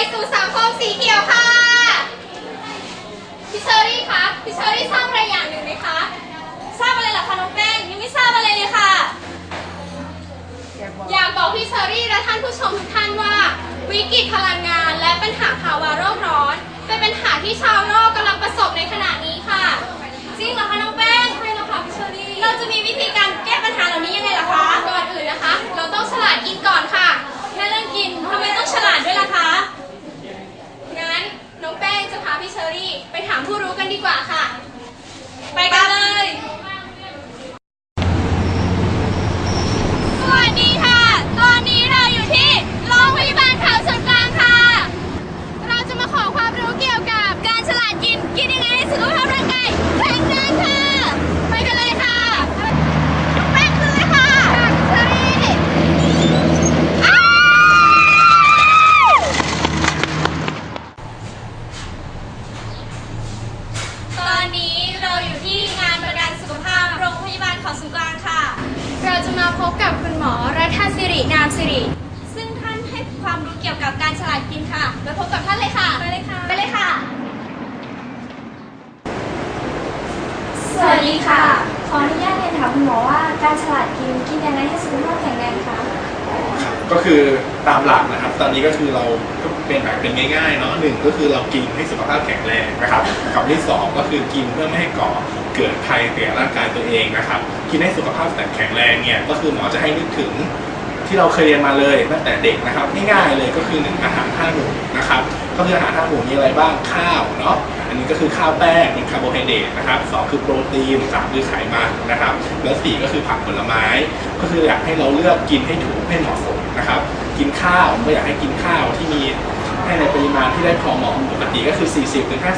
ไปสู่สังคมสีเขียวค่ะพิเชอรี่คะพิเชอรี่ทราบอะไรอย่างหนึ่งไหมคะทราบอะไรหรอคะน้องแป้งยังไม่ทราบอะไรเลยค่ะ อยากบอกพิเชอรี่และท่านผู้ชมทุกท่านว่า วิกฤตพลังงานและปัญหาภาวะโลกร้อน เป็นปัญหาที่ชาวโลกกำลังประสบในขณะนี้ค่ะจริงเหรอคะน้องแป้งใช่แล้วคะพิเชอรี่เราจะมีวิธีการแก้ปัญหาเหล่านี้ยังไงล่ะคะก่อนอื่นนะคะ เราต้องฉลาดกินก่อนค่ะแค่เรื่องกินทำไมต้องฉลาดด้วยล่ะคะ น้องแป้งจะพาพี่เชอรี่ ไปถามผู้รู้กันดีกว่าค่ะ ไปกันเลย สวัสดีค่ะ ตอนนี้เราอยู่ที่โรงพยาบาลเขาส่วนกลางค่ะ เราจะมาขอความรู้เกี่ยวกับการฉลาดกิน กินยังไงให้สุขภาพร่างกายแข็งแรงค่ะ ไปกันเลยค่ะแป้งขึ้นเลยค่ะเชอรี่อ้าวตอนนี้เราอยู่ที่งานประกันสุขภาพโรงพยาบาลเขาสุนกลางค่ะ เราจะมาพบกับคุณหมอรัฐศิ รินามศิริ ซึ่งท่านให้ความรู้เกี่ยวกับการฉลาดกินค่ะไปพบกับท่านเลยค่ะไปเลยค่ะไปเลยค่ะ สวัสดีค่ะ ขออนุญาตเรียนถามคุณหมอว่าการฉลาดกินกินยังไงให้สุขภาพแข็งแรงคะก็คือตามหลักนะครับ ตอนนี้ก็คือเราก็เป็นแบบเป็นง่ายๆเนาะหนึ่งก็คือเรากินให้สุขภาพแข็งแรงนะครับกับที่สองก็คือกินเพื่อไม่ให้ก่อเกิดภัยแก่ร่างกายตัวเองนะครับกินให้สุขภาพแต่แข็งแรงเนี่ยก็คือหมอจะให้นึกถึง ที่เราเคยเรียนมาเลยตั้งแต่เด็กนะครับง่ายๆเลยก็คือหนึ่งอาหารห้าหมู่นะครับก็คืออาหารห้าหมู่มีอะไรบ้างข้าวเนาะอันนี้ก็คือข้าวแป้งเป็นคาร์โบไฮเดรตนะครับสองคือโปรตีนสามคือไขมันนะครับแล้วสี่ก็คือผักผลไม้ ก็คืออยากให้เราเลือกกินให้ถูกให้เหมาะสมนะครับกินข้าวก็อยากให้กินข้าวที่มีให้ในปริมาณที่ได้พอเหมาะปกติก็คือ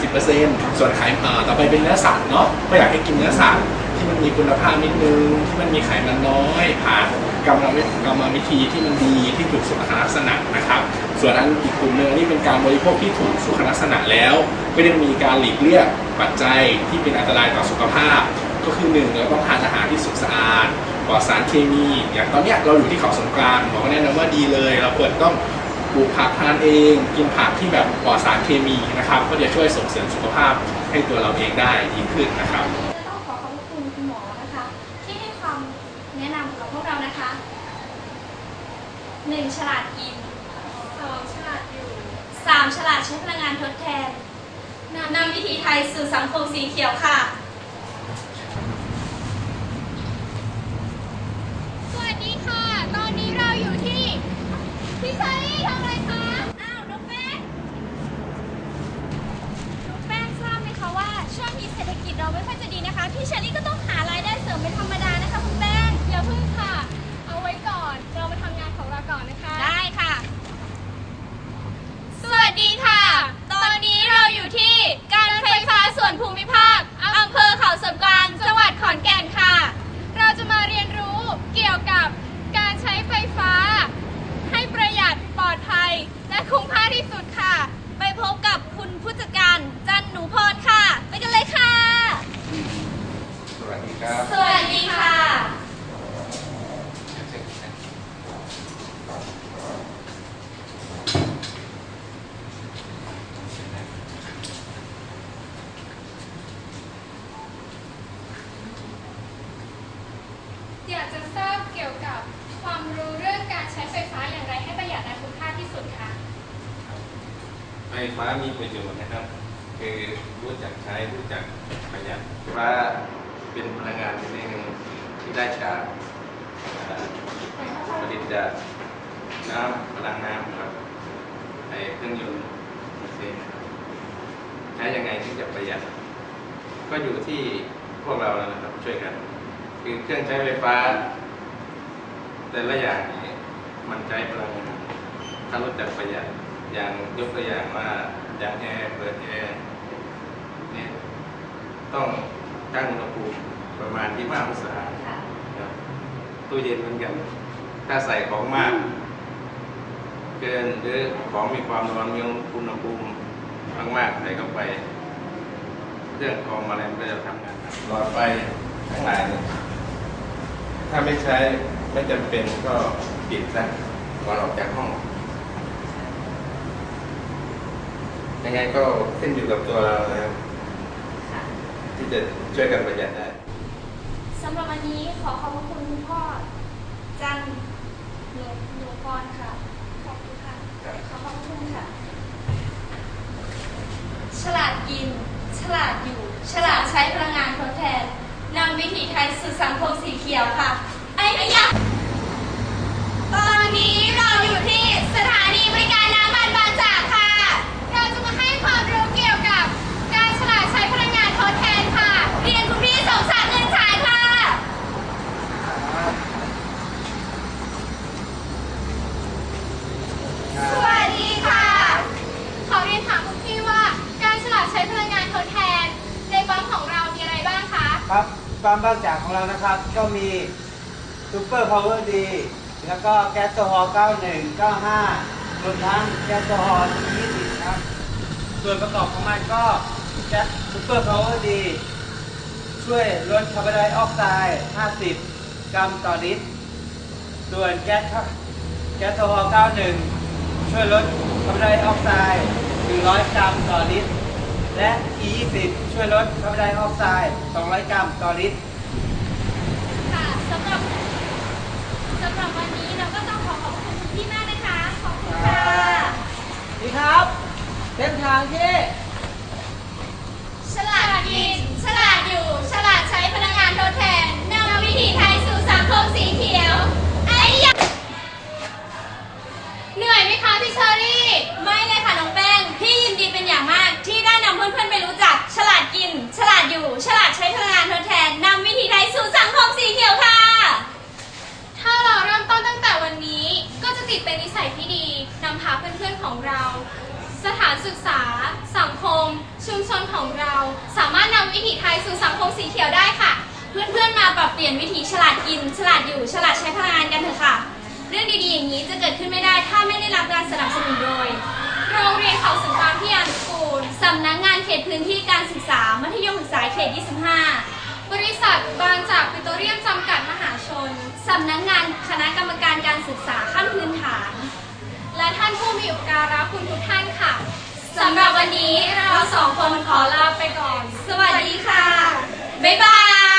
40-50%ส่วนไขมันต่อไปเป็นเนื้อสัตว์เนาะก็อยากให้กินเนื้อสัตว์ที่มันมีคุณภาพนิดนึงที่มันมีไขมันน้อยผ่าน กรรมวิกรรมวิธีที่มันดีที่ถูกสุขลักษณะนะครับ ส่วนอันอีกกลุ่มหนึงนี่เป็นการบริโภคที่ถูกสุขลักษณะแล้วก็ยังมีการหลีกเลี่ยงปัจจัยที่เป็นอันตรายต่อสุขภาพ ก็คือหนึ่งเราต้องทานอาหารที่สุขสะอาดปลอดสารเคมี อย่างตอนเนี้ยเราอยู่ที่เขาสงกรานหมอก็แนะนำว่าดีเลย เราควรต้องปลูกผักทานเอง กินผักที่แบบปลอดสารเคมีนะครับ ก็จะช่วยส่งเสริมสุขภาพให้ตัวเราเองได้ดีขึ้นนะครับ จะต้องขอขอบคุณคุณหมอนะคะ ที่ให้ความแนะนำกับพวกเรานะคะ หนึ่งฉลาดกินสองฉลาดอยู่สามฉลาดใช้พลังงานทดแทนนำวิถีไทยสู่สังคมสีเขียวค่ะ สวัสดีค่ะ ตอนนี้เราอยู่ที่พี่เชอรี่ทำอะไรคะ อ้าวน้องแป้งน้องแป้งทราบไหมคะว่าช่วงนี้เศรษฐกิจเราไม่ค่อยจะดีนะคะ พี่เชอรี่ก็ต้องหารายได้เสริมเป็นธรรมดานะคะคุณแป้ง อย่าพึ่งค่ะ เอาไว้ก่อน เรามาทำงานของเราก่อนนะคะ ได้ค่ะ สวัสดีค่ะ ตอนนี้เราอยู่ที่การไฟฟ้าส่วนภูมิภาคอำเภอเขาสำกลางจังหวัดขอนแก่นค่ะ เราจะมาเรียนรู้เกี่ยวกับการใช้ไฟฟ้า ให้ประหยัดปลอดภัย และคุ้มค่าที่สุดค่ะ ไปพบกับคุณผู้จัดการจันหนูพรค่ะ ไปกันเลยค่ะ สวัสดี ครับ สวัสดีค่ะ อยากจะทราบเกี่ยวกับความรู้เรื่องการใช้ไฟฟ้าอย่างไรให้ประหยัดและคุ้มค่าที่สุดคะ ไฟฟ้ามีประโยชน์นะครับ คือรู้จักใช้รู้จักประหยัดไฟฟ้า เป็นพลังงานชนิดหนึ่งที่ได้จากผลิตจากน้ำพลังน้ำครับในเครื่องยนต์เซลใช้ยังไงที่จะประหยัด ก็อยู่ที่พวกเราแล้วนะครับช่วยกัน คือเครื่องใช้ไฟฟ้า แต่ละอย่างนี้มันใช้พลังงานถ้ารู้จักประหยัดอย่างยกตัวอย่างว่าอย่างแอร์เปิดแอร์เนี่ยต้อง ตั้งอุณหภูมิประมาณที่5องศาครับตู้เย็นเหมือนกัน ถ้าใส่ของมาก เกินหรือของมีความร้อนมีอุณหภูมิมากๆใส่เข้าไป เครื่องกรองอะไรมันก็จะทำงานหนักหลอดไฟทั้งหลายเนี่ยถ้าไม่ใช้ไม่จำเป็นก็ปิดซะก่อนออกจากห้อง ยังไงก็ขึ้นอยู่กับตัวเรานะครับ ที่จะช่วยกันประหยัดได้สำหรับวันนี้ขอขอบพระคุณคุณพ่อจันนูหนูพรค่ะ ขอบคุณค่ะ ขอบพระคุณค่ะ ฉลาดกิน ฉลาดอยู่ ฉลาดใช้พลังงานทดแทนนำวิถีไทยสู่สังคมสีเขียวค่ะ ไอ้ยะตอนนี้เราอยู่ที่สถานบริการน้ำมันบางจากค่ะ เราจะมาให้ความรู้เกี่ยวกับการฉลาดใช้พลังงานทดแทนค่ะ เรียนคุณพี่สมศักดิ์เงินฉายค่ะ สวัสดีค่ะ ขอเรียนถามคุณพี่ว่าการฉลาดใช้พลังงานทดแทน ในปั๊มของเรามีอะไรบ้าง ครับปั๊มบางจากของเรานะครับ ก็มีซูเปอร์พาวเวอร์ดีแล้วก็แก๊สโซฮอล์91 95รวมทั้งแก๊สโซฮอล์20ครับ ส่วนประกอบของมันก็แก๊สซูเปอร์พาวเวอร์ดีช่วยลดคาร์บอนไดออกไซด์ 50 กรัมต่อลิตร ส่วนแก๊สแก๊สโซฮอล์91 ช่วยลดคาร์บอนไดออกไซด์ 100 กรัมต่อลิตร และ E20 ช่วยลดคาร์บอนไดออกไซด์200 กรัมต่อลิตร ค่ะสำหรับสำหรับวันนี้เราก็ต้องขอขอบคุณคุณพี่มากนะคะ ขอบคุณค่ะดีครับเส้นทางที่ ฉลาดกิน ฉลาดอยู่ ฉลาดใช้พลังงานทดแทน ฉลาดใช้พลังงานทดแทนนำวิถีไทยสู่สังคมสีเขียวค่ะ ถ้าเราเริ่มต้นตั้งแต่วันนี้ก็จะติดเป็นนิสัยที่ดีนำพาเพื่อนๆของเรา สถานศึกษา สังคม ชุมชนของเรา สามารถนำวิถีไทยสู่สังคมสีเขียวได้ค่ะ เพื่อนๆมาปรับเปลี่ยนวิถีฉลาดกิน ฉลาดอยู่ ฉลาดใช้พลังงานกันเถอะค่ะ เรื่องดีๆอย่างนี้จะเกิดขึ้นไม่ได้ถ้าไม่ได้รับการสนับสนุนโดย โรงเรียนเขาสุนทรพิยานุกูลสำนัก ษาเขต 25 บริษัทบางจากปิโตรเลียมจำกัดมหาชน สำนักงานคณะกรรมการการศึกษาขั้นพื้นฐาน และท่านผู้มีอุปการะคุณทุกท่านค่ะ สำหรับวันนี้เราสองคนขอลาไปก่อน สวัสดีค่ะ บ๊ายบาย